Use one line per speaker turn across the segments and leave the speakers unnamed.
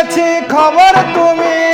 পেয়েছি খবর তুমি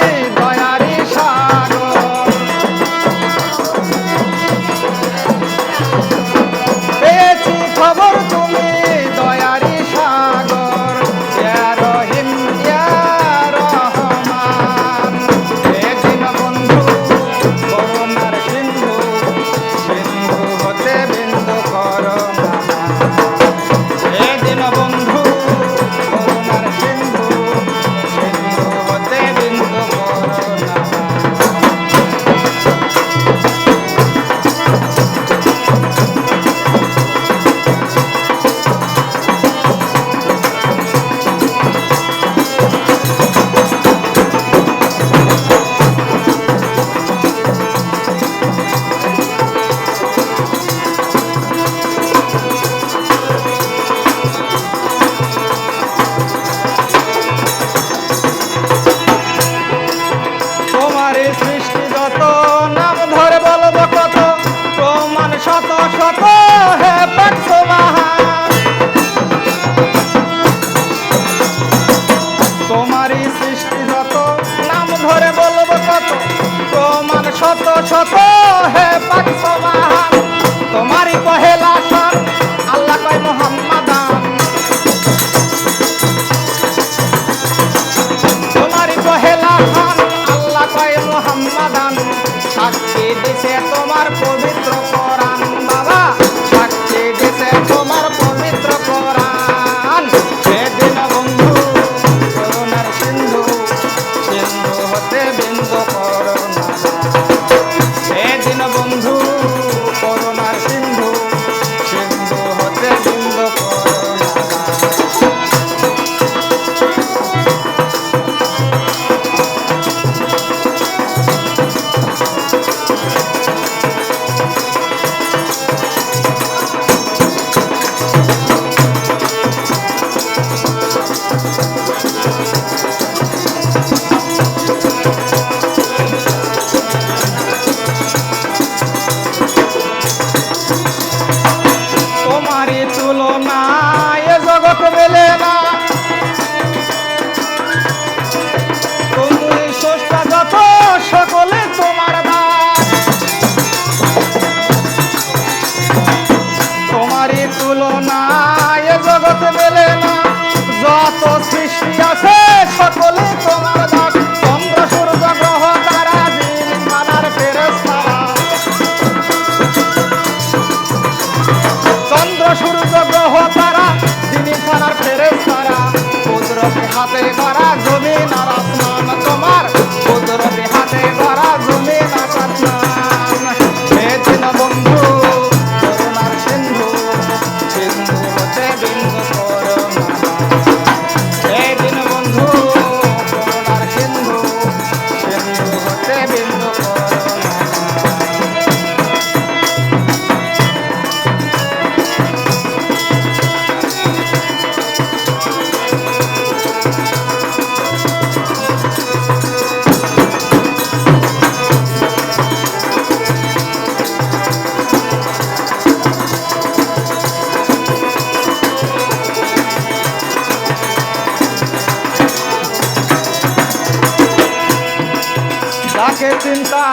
কত হে পাখি সবা জগৎ মেলে না যত সৃষ্টি আছে সকলে তোমার চিন্তা